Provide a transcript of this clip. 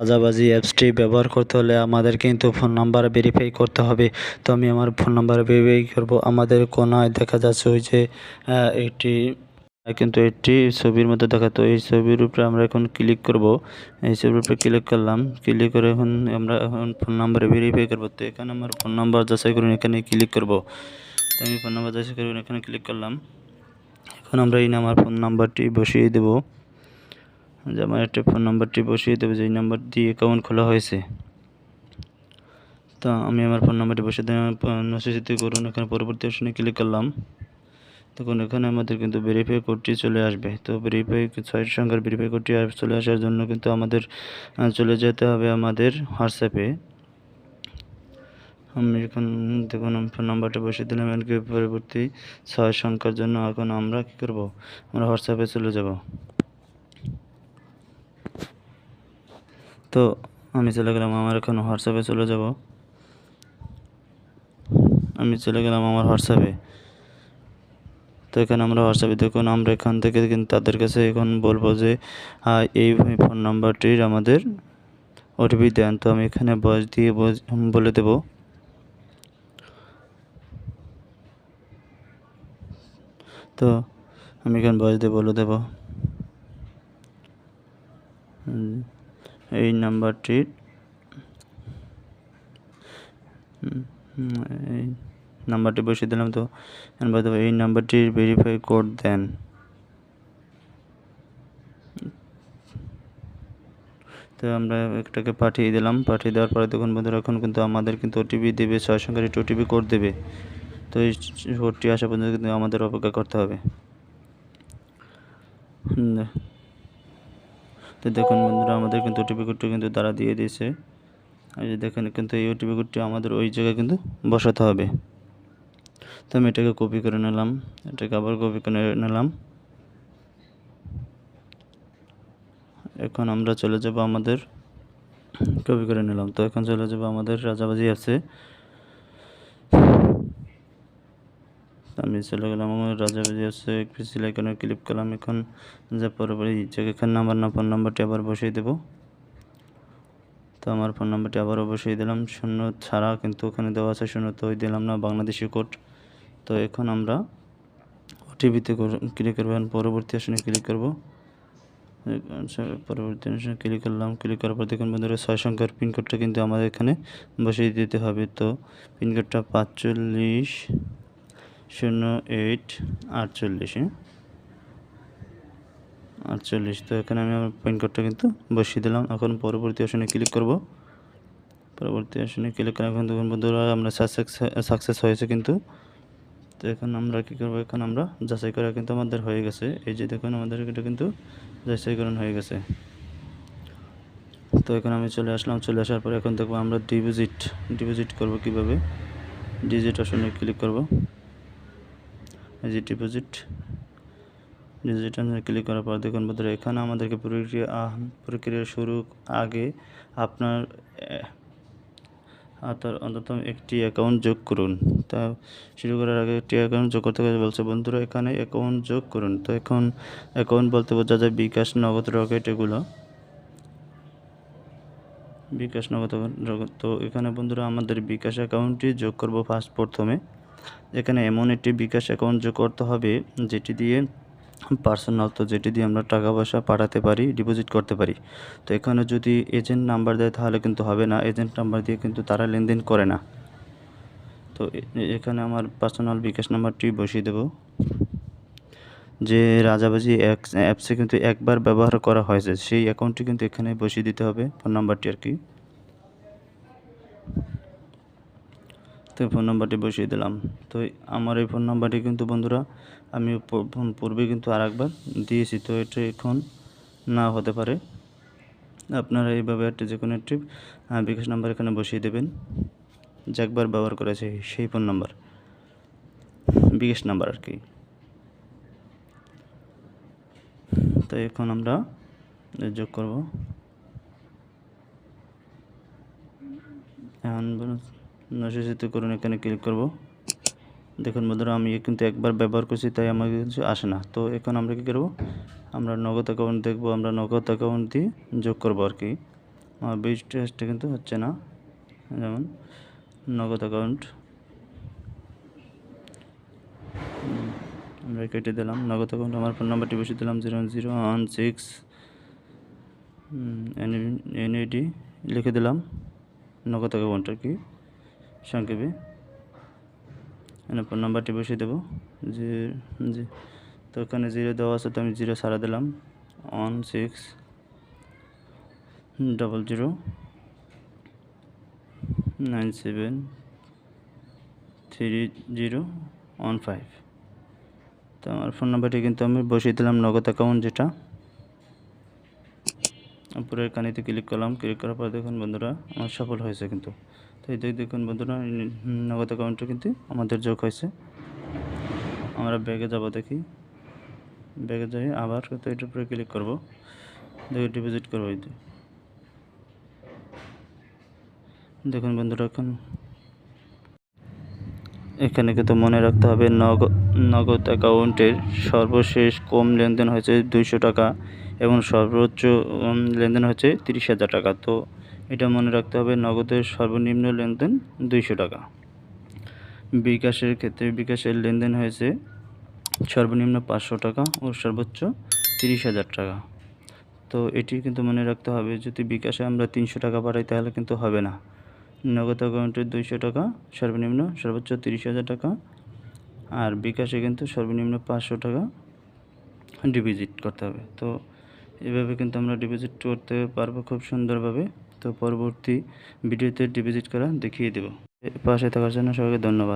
রাজাবাজি অ্যাপসটি ব্যবহার করতে হলে আমাদের কিন্তু ফোন নাম্বার ভেরিফাই করতে হবে। তো আমি আমার ফোন নাম্বার ভেরিফাই করব। আমাদের কোনায় দেখা যাচ্ছে ওই যে এটি কিন্তু এটি ছবির মধ্যে দেখাতো এই ছবির উপরে আমরা এখন ক্লিক করব। এই ছবির উপরে ক্লিক করলাম। ক্লিক করে এখন আমরা এখন ফোন নাম্বারে ভেরিফাই করব। তো এখানে আমার ফোন নাম্বার যাচাই করুন, এখানে ক্লিক করব। আমি ফোন নাম্বার যাচাই করুন এখানে ক্লিক করলাম। এখন আমরা এই আমার ফোন নাম্বারটি বসিয়ে দেবো। একটা ফোন নাম্বারটি বসিয়ে দেবো যে নাম্বার দিয়ে অ্যাকাউন্ট খোলা হয়েছে। তা আমি আমার ফোন নাম্বারটি বসিয়ে নসিসিতে করুন, এখানে পরবর্তী অপশনে ক্লিক করলাম। তখন এখানে আমাদের কিন্তু ভেরিফাই কোডটি চলে আসবে। তো ভেরিফাই ছয় সংখ্যার ভেরিফাই কোডটি চলে আসার জন্য কিন্তু আমাদের চলে যেতে হবে আমাদের হোয়াটসঅ্যাপে আমি এখন দেখুন, আমি ফোন নাম্বারটা বসিয়ে দিলাম এমনকি পরবর্তী ছয় সংখ্যার জন্য এখন আমরা কী করব? আমরা হোয়াটসঅ্যাপে চলে যাব। তো আমি চলে গেলাম আমার এখন হোয়াটসঅ্যাপে চলে যাব। আমি চলে গেলাম আমার হোয়াটসঅ্যাপে। তো এখানে আমরা হোয়াটসঅ্যাপে দেখুন আমরা এখান থেকে কিন্তু তাদের কাছে এখন বলব যে এই ফোন নাম্বারটির আমাদের ওটিপি দেন। তো আমি এখানে বয়স দিয়ে বলে দেব। তো আমি এখানে বয়স দিয়ে বলে দেব। হুম, এই নাম্বারটির এই নাম্বারটি বসিয়ে দিলাম তো। এই নাম্বারটির ভেরিফাই কোড দেন। তো আমরা একটাকে পাঠিয়ে দিলাম, পাঠিয়ে দেওয়ার পরে দেখুন বন্ধুরা, এখন কিন্তু আমাদের কিন্তু ওটিপি দেবে, ছয় সংখ্যার একটি ওটিপি কোড দেবে। তো এই কোডটি আসা পর্যন্ত কিন্তু আমাদের অপেক্ষা করতে হবে। তো দেখুন বন্ধুরা, আমাদের কিন্তু ওটিপি কোডটি কিন্তু তারা দিয়ে দিয়েছে। এই যে দেখেন কিন্তু এই ওটিপি কোডটি আমাদের ওই জায়গায় কিন্তু বসাতে হবে। তো আমি এটাকে কপি করে নিলাম, এটাকে আবার কপি করে নিলাম। এখন আমরা চলে যাব আমাদের কপি করে নিলাম। তো এখন চলে যাব আমাদের রাজাবাজি আছে আমি চলে গেলাম আমার রাজাবাজি আছে পিসি লাইকনে ক্লিক করলাম এখন যে জায়গায় এখানে নাম্বার না ফোন নাম্বারটি আবার বসিয়ে দেবো। তো আমার ফোন নাম্বারটি আবারও বসিয়ে দিলাম শূন্য ছাড়া কিন্তু ওখানে দেওয়া আছে শূন্য তো ওই দিলাম না বাংলাদেশি কোড তো এখন আমরা ওটিপিতে ক্লিক করব পরবর্তী আসনে ক্লিক করব। আচ্ছা, পরবর্তী আসনে ক্লিক করলাম ক্লিক করার পর দেখুন বন্ধুরা ছয় সংখ্যার পিনকোডটা কিন্তু আমাদের এখানে বসিয়ে দিতে হবে। তো পিনকোডটা পাঁচচল্লিশ শূন্য এইট আটচল্লিশ হ্যাঁ? আটচল্লিশ, তো এখানে আমি আমার পিনকোডটা কিন্তু বসিয়ে দিলাম। এখন পরবর্তী আসনে ক্লিক করব। পরবর্তী আসনে ক্লিক করা এখন দেখুন বন্ধুরা, আমরা সাকসেস হয়েছে কিন্তু। তো এখন আমরা কী করব? এখন আমরা যাচাই করা কিন্তু আমাদের হয়ে গেছে। এই যে দেখুন, আমাদের এটা কিন্তু যাচাইকরণ হয়ে গেছে। তো এখন আমি চলে আসলাম। চলে আসার পরে এখন দেখব আমরা ডিপোজিট ডিপোজিট করব কীভাবে? ডিজিট আসনে ক্লিক করব। যে ডিপোজিট ডিজিট অপশনে ক্লিক করার পর দেখুন বন্ধুরা এখানে আমাদেরকে প্রক্রিয়া প্রক্রিয়া শুরু আগে আপনার আপনার অন্তত একটি অ্যাকাউন্ট যোগ করুন। তা শুরু করার আগে একটি অ্যাকাউন্ট যোগ করতে বলছে, বন্ধুরা, এখানে অ্যাকাউন্ট যোগ করুন। তো এখন অ্যাকাউন্ট বলতে বোঝা যায় বিকাশ নগদ রকেট এগুলো। বিকাশ নগদ তো এখানে বন্ধুরা আমাদের বিকাশ অ্যাকাউন্টটি যোগ করব ফার্স্ট প্রথমে। এখানে এমন একটি বিকাশ অ্যাকাউন্ট যোগ করতে হবে, যেটি দিয়ে পার্সোনাল তো যেটি দিয়ে আমরা টাকা পয়সা পাঠাতে পারি ডিপোজিট করতে পারি। তো এখানে যদি এজেন্ট নাম্বার দেয়, তাহলে কিন্তু হবে না। এজেন্ট নাম্বার দিয়ে কিন্তু তারা লেনদেন করে না। তো এখানে আমার পার্সোনাল বিকাশ নাম্বারটি বসিয়ে দেব। যে রাজাবাজি অ্যাপসে কিন্তু একবার ব্যবহার করা হয়েছে, সেই অ্যাকাউন্টটি কিন্তু এখানে বসিয়ে দিতে হবে ফোন নাম্বারটি আর কি। তো এই ফোন নাম্বারটি বসিয়ে দিলাম। তো আমার এই ফোন নাম্বারটি কিন্তু বন্ধুরা, আমি পূর্বে কিন্তু আর একবার দিয়েছি, তো এটা এখন না হতে পারে। আপনারা এইভাবে একটা যে কোনো একটি বিকাশ নাম্বার এখানে বসিয়ে দেবেন। যে একবার ব্যবহার করেছে সেই ফোন নাম্বার বিকাশ নাম্বার আর কি। তো এখন আমরা যোগ করব। এখন নশিত করুন, এখানে ক্লিক করব। দেখুন বন্ধুরা, আমি কিন্তু একবার ব্যবহার করছি, তাই আমার কিছু আসে না। তো এখন আমরা কী করব? আমরা নগদ অ্যাকাউন্ট দেখব, আমরা নগদ অ্যাকাউন্ট দিয়ে যোগ করব আর কি। আমার বিজ টেস্টটা কিন্তু হচ্ছে না। যেমন নগদ অ্যাকাউন্ট আমরা কেটে দিলাম, নগদ অ্যাকাউন্ট আমার ফোন নাম্বারটি বসে দিলাম জিরো জিরো ওয়ান সিক্স এনএডি লিখে দিলাম, নগদ অ্যাকাউন্ট আর কি। সংক্ষেপে। ফোন নাম্বারটি বসিয়ে দেবো। যে জি তো এখানে জিরো দেওয়া আছে, তো আমি জিরো সারা দিলাম। One six double zero nine seven three zero one five তো আমার ফোন নাম্বারটি কিন্তু আমি বসিয়ে দিলাম নগদ অ্যাকাউন্ট যেটা। উপরের কানিতে ক্লিক করলাম ক্লিক করার পর দেখুন বন্ধুরা, আমার সফল হয়েছে কিন্তু। তো এই দেখ- দেখুন বন্ধুরা নগদ অ্যাকাউন্টটা কিন্তু আমাদের যোগ হয়েছে। আমরা ব্যাগে যাব দেখি। ব্যাগে যাই, আবার কিন্তু এটার উপরে ক্লিক করব। দেখে ডিপোজিট করব এই দেখুন বন্ধুরা, এখন এখানে কিন্তু মনে রাখতে হবে নগদ নগদ অ্যাকাউন্টের সর্বশেষ কম লেনদেন হয়েছে দুইশো টাকা। এবং সর্বোচ্চ লেনদেন হচ্ছে তিরিশ হাজার টাকা। তো এটা মনে রাখতে হবে, নগদের সর্বনিম্ন লেনদেন দুইশো টাকা। বিকাশের ক্ষেত্রে বিকাশের লেনদেন হয়েছে সর্বনিম্ন পাঁচশো টাকা ও সর্বোচ্চ তিরিশ হাজার টাকা। তো এটি কিন্তু মনে রাখতে হবে, যদি বিকাশে আমরা তিনশো টাকা পাঠাই তাহলে কিন্তু হবে না। নগদ অ্যাকাউন্টে দুইশো টাকা, সর্বনিম্ন সর্বোচ্চ তিরিশ হাজার টাকা। আর বিকাশে কিন্তু সর্বনিম্ন পাঁচশো টাকা ডিপোজিট করতে হবে। তো এভাবে কিন্তু আমরা ডিপোজিট করতে পারব খুব সুন্দরভাবে। তো পরবর্তী ভিডিওতে ডিপোজিট করা দেখিয়ে দেবো। পাশে থাকার জন্য সবাইকে ধন্যবাদ।